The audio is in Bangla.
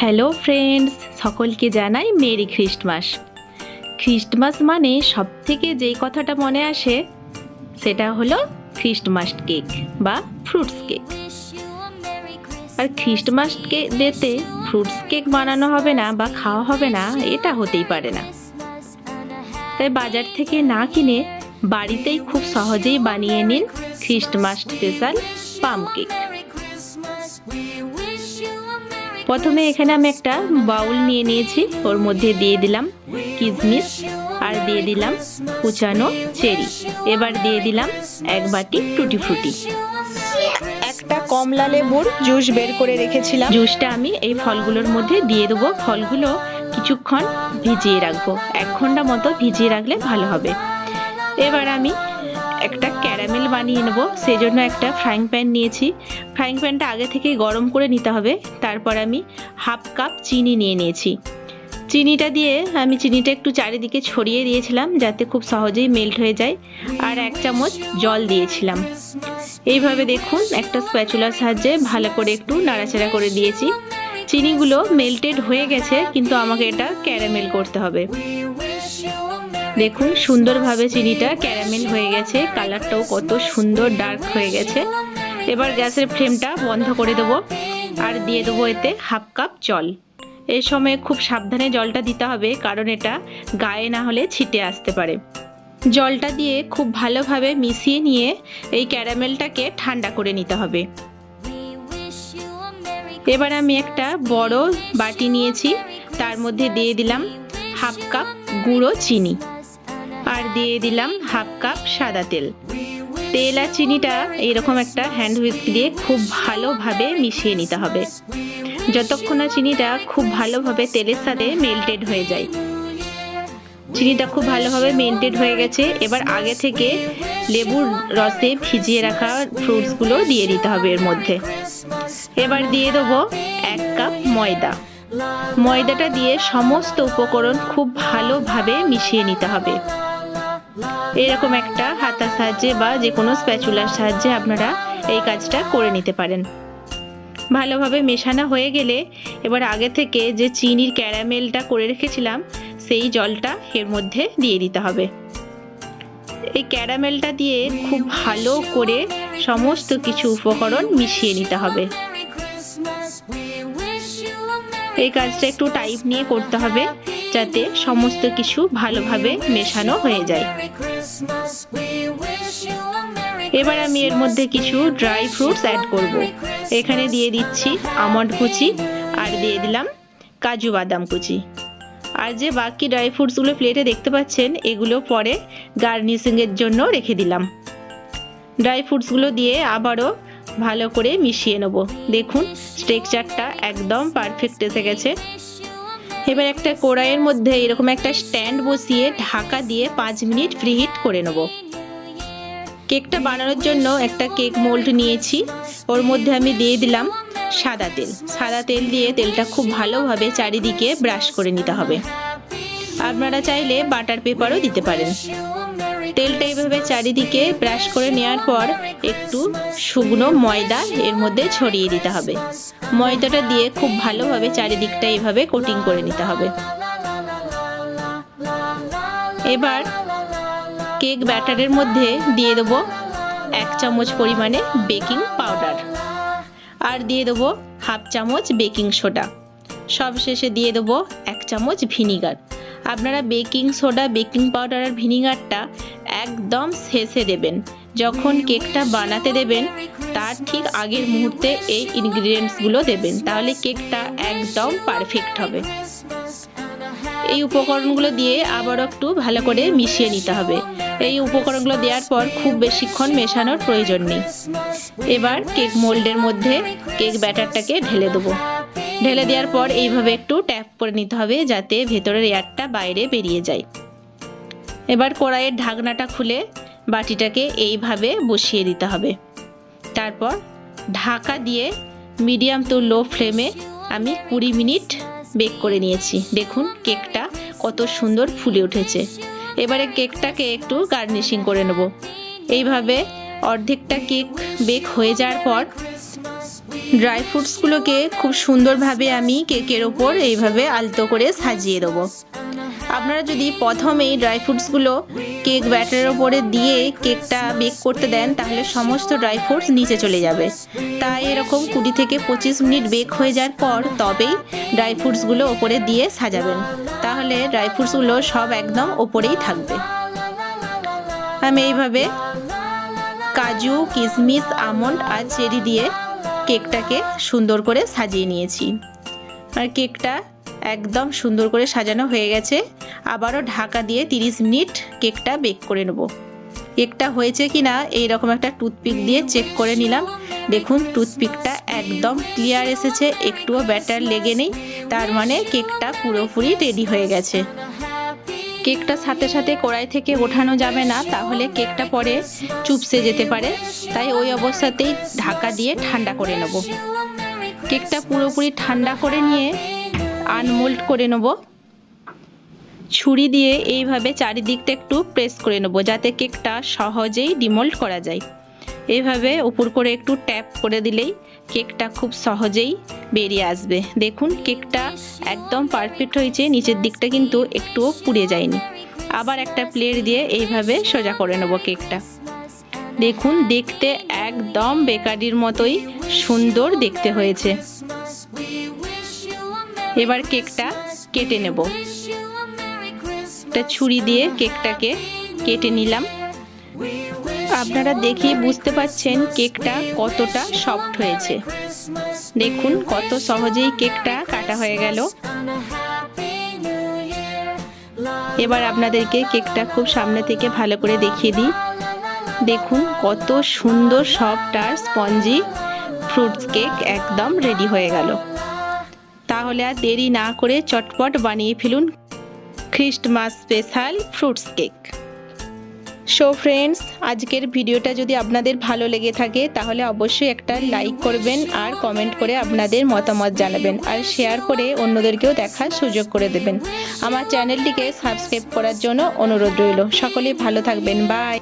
হ্যালো ফ্রেন্ডস সকলকে জানাই মেরি খ্রিস্টমাস খ্রিস্টমাস মানে সব থেকে যেই কথাটা মনে আসে, সেটা হলো খ্রিস্টমাস কেক বা ফ্রুটস কেক আর খ্রিস্টমাস ডেতে ফ্রুটস কেক বানানো হবে না বা খাওয়া হবে না, এটা হতেই পারে না। তাই বাজার থেকে না কিনে বাড়িতেই খুব সহজেই বানিয়ে নিন খ্রিস্টমাস স্পেশাল পাম কেক প্রথমে এখানে আমি একটা বাউল নিয়ে নিয়েছি। ওর মধ্যে দিয়ে দিলাম কিশমিশ আর দিয়ে দিলাম কুচানো চেরি। এবার দিয়ে দিলাম এক বাটি টুটি ফ্রুটি একটা কমলা লেবুর জুস বের করে রেখেছিলাম। জুসটা আমি এই ফলগুলোর মধ্যে দিয়ে দেবো। ফলগুলো কিছুক্ষণ ভিজিয়ে রাখব। এক ঘণ্টা মতো ভিজিয়ে রাখলে ভালো হবে। এবার আমি একটা ক্যারামেল বানিয়ে নেব। সেই জন্য একটা ফ্রাইং প্যান নিয়েছি। ফ্রাইং প্যানটা আগে থেকে গরম করে নিতে হবে। তারপর আমি হাফ কাপ চিনি নিয়ে নিয়েছি। চিনিটা দিয়ে আমি চিনিটা একটু চারিদিকে ছড়িয়ে দিয়েছিলাম যাতে খুব সহজেই মেল্ট হয়ে যায়। আর এক চামচ জল দিয়েছিলাম। এইভাবে দেখুন একটা স্প্যাচুলার সাহায্যে ভালো করে একটু নাড়াচাড়া করে দিয়েছি। চিনিগুলো মেল্টেড হয়ে গেছে, কিন্তু আমাকে এটা ক্যারামেল করতে হবে। দেখুন, সুন্দরভাবে চিনিটা ক্যারামেল হয়ে গেছে, কালারটাও কত সুন্দর, ডার্ক হয়ে গেছে। এবার গ্যাসের ফ্লেমটা বন্ধ করে দেবো, আর দিয়ে দেবো এতে হাফ কাপ জল। এই সময় খুব সাবধানে জলটা দিতে হবে, কারণ এটা গায়ে না হলে ছিটে আসতে পারে। জলটা দিয়ে খুব ভালোভাবে মিশিয়ে নিয়ে এই ক্যারামেলটাকে ঠান্ডা করে নিতে হবে। এবার আমি একটা বড় বাটি নিয়েছি, তার মধ্যে দিয়ে দিলাম হাফ কাপ গুঁড়ো চিনি। আর দিয়ে দিলাম হাফ কাপ সাদা তেল। তেল আর চিনিটা এইরকম একটা হ্যান্ড হুইস্ক দিয়ে খুব ভালোভাবে মিশিয়ে নিতে হবে। যতক্ষণ না চিনিটা খুব ভালোভাবে তেলের সাথে মেল্টেড হয়ে যায়। চিনিটা খুব ভালোভাবে মেল্টেড হয়ে গেছে। এবার আগে থেকে লেবুর রসে ভিজিয়ে রাখা ফ্রুটসগুলো দিয়ে দিতে হবে এর মধ্যে। এবার দিয়ে দেবো এক কাপ ময়দা। ময়দাটা দিয়ে সমস্ত উপকরণ খুব ভালোভাবে মিশিয়ে নিতে হবে। এরকম একটা হাতার সাহায্যে বা যে কোনো স্প্যাচুলার সাহায্যে আপনারা এই কাজটা করে নিতে পারেন। ভালোভাবে মেশানো হয়ে গেলে এবার আগে থেকে যে চিনির ক্যারামেলটা করে রেখেছিলাম, সেই জলটা এর মধ্যে দিয়ে দিতে হবে। এই ক্যারামেলটা দিয়ে খুব ভালো করে সমস্ত কিছু উপকরণ মিশিয়ে নিতে হবে। এই কাজটা একটু টাইপ নিয়ে করতে হবে। যাতে সমস্ত কিছু ভালোভাবে মেশানো হয়ে যায়। এবার আমি এর মধ্যে কিছু ড্রাই ফ্রুটস অ্যাড করব। এখানে দিয়ে দিচ্ছি আমন্ড কুচি আর দিয়ে দিলাম কাজু বাদাম কুচি। আর যে বাকি ড্রাই ফ্রুটসগুলো প্লেটে দেখতে পাচ্ছেন, এগুলো পরে গার্নিশিংয়ের জন্য রেখে দিলাম। ড্রাই ফ্রুটসগুলো দিয়ে আবারও ভালো করে মিশিয়ে নেব। দেখুন স্ট্রেকচারটা একদম পারফেক্ট এসে গেছে। এবার একটা কড়াইয়ের মধ্যে এরকম একটা স্ট্যান্ড বসিয়ে ঢাকা দিয়ে পাঁচ মিনিট ফ্রি হিট করে নেব। কেকটা বানানোর জন্য একটা কেক মোল্ড নিয়েছি। ওর মধ্যে আমি দিয়ে দিলাম সাদা তেল। সাদা তেল দিয়ে তেলটা খুব ভালোভাবে চারিদিকে ব্রাশ করে নিতে হবে। আপনারা চাইলে বাটার পেপারও দিতে পারেন। তেলটা এইভাবে চারিদিকে ব্রাশ করে নেওয়ার পর একটু শুকনো ময়দা এর মধ্যে ছড়িয়ে দিতে হবে। ময়দাটা দিয়ে খুব ভালোভাবে চারিদিকটা এইভাবে কোটিং করে নিতে হবে। এবার কেক ব্যাটারের মধ্যে দিয়ে দেবো এক চামচ পরিমাণে বেকিং পাউডার আর দিয়ে দেবো হাফ চামচ বেকিং সোডা। সব শেষে দিয়ে দেবো এক চামচ ভিনিগার। আপনারা বেকিং সোডা, বেকিং পাউডার আর ভিনিগারটা একদম শেষে দেবেন। যখন কেকটা বানাতে দেবেন, তার ঠিক আগের মুহূর্তে এই ইনগ্রিডিয়েন্টসগুলো দেবেন। তাহলে কেকটা একদম পারফেক্ট হবে। এই উপকরণগুলো দিয়ে আবারও একটু ভালো করে মিশিয়ে নিতে হবে। এই উপকরণগুলো দেওয়ার পর খুব বেশিক্ষণ মেশানোর প্রয়োজন নেই। এবার কেক মোল্ডের মধ্যে কেক ব্যাটারটাকে ঢেলে দেবো। ঢেলে দেওয়ার পর এইভাবে একটু ট্যাপ করে নিতে হবে যাতে ভেতরের এয়ারটা বাইরে বেরিয়ে যায়। এবার কড়াইয়ের ঢাকনাটা খুলে বাটিটাকে এইভাবে বসিয়ে দিতে হবে। তারপর ঢাকা দিয়ে মিডিয়াম টু লো ফ্লেমে আমি কুড়ি মিনিট বেক করে নিয়েছি। দেখুন কেকটা কত সুন্দর ফুলে উঠেছে। এবারে কেকটাকে একটু গার্নিশিং করে নেব। এইভাবে অর্ধেকটা কেক বেক হয়ে যাওয়ার পর ড্রাই ফ্রুটসগুলোকে খুব সুন্দরভাবে আমি কেকের ওপর এইভাবে আলতো করে সাজিয়ে দেবো। আপনারা যদি প্রথমেই ড্রাই ফ্রুটসগুলো কেক ব্যাটারের ওপরে দিয়ে কেকটা বেক করতে দেন, তাহলে সমস্ত ড্রাই ফ্রুটস নিচে চলে যাবে। তাই এরকম কুড়ি থেকে পঁচিশ মিনিট বেক হয়ে যাওয়ার পর তবেই ড্রাই ফ্রুটসগুলো ওপরে দিয়ে সাজাবেন। তাহলে ড্রাই ফ্রুটসগুলো সব একদম ওপরেই থাকবে। আমি এইভাবে কাজু, কিশমিশ, আমন্ড আর চেরি দিয়ে কেকটাকে সুন্দর করে সাজিয়ে নিয়েছি। আর কেকটা একদম সুন্দর করে সাজানো হয়ে গেছে। আবারও ঢাকা দিয়ে 30 মিনিট কেকটা বেক করে নেব। কেকটা হয়েছে কি না এইরকম একটা টুথপিক দিয়ে চেক করে নিলাম। দেখুন, টুথপিকটা একদম ক্লিয়ার এসেছে। একটুও ব্যাটার লেগে নেই। তার মানে কেকটা পুরোপুরি রেডি হয়ে গেছে। কেকটা সাথে সাথে কড়াই থেকে ওঠানো যাবে না, তাহলে কেকটা পরে চুপসে যেতে পারে। তাই ওই অবস্থাতেই ঢাকা দিয়ে ঠান্ডা করে নেব। কেকটা পুরোপুরি ঠান্ডা করে নিয়ে আনমোল্ড করে নেব। ছুরি দিয়ে এইভাবে চারিদিকটা একটু প্রেস করে নেব, যাতে কেকটা সহজেই ডিমোল্ড করা যায়। এইভাবে উপর করে একটু ট্যাপ করে দিলেই কেকটা খুব সহজেই বেরিয়ে আসবে। দেখুন, কেকটা একদম পারফেক্ট হয়েছে, নিচের দিকটা কিন্তু একটুও পুড়ে যায়নি। আবার একটা প্লেট দিয়ে এইভাবে সোজা করে নেব কেকটা। দেখুন, দেখতে একদম বেকারির মতোই সুন্দর দেখতে হয়েছে। এবার কেকটা কেটে নেব। একটা ছুরি দিয়ে কেকটাকে কেটে নিলাম। আপনারা দেখেই বুঝতে পাচ্ছেন কেকটা কতটা সফট হয়েছে। দেখুন কত সহজেই কেকটা কাটা হয়ে গেল। এবার আপনাদেরকে কেকটা খুব সামনে থেকে ভালো করে দেখিয়ে দিই। দেখুন কত সুন্দর সফট আর স্পঞ্জি ফ্রুটস কেক একদম রেডি হয়ে গেল। তাহলে আর দেরি না করে চটপট বানিয়ে ফেলুন Christmas special fruits cake so friends আজকের ভিডিওটা যদি আপনাদের ভালো লেগে থাকে, তাহলে অবশ্যই একটা লাইক করবেন আর কমেন্ট করে আপনাদের মতামত জানাবেন আর শেয়ার করে অন্যদেরকেও দেখার সুযোগ করে দেবেন। আমার চ্যানেলটিকে সাবস্ক্রাইব করার জন্য অনুরোধ রইল। সকলেই ভালো থাকবেন। বাই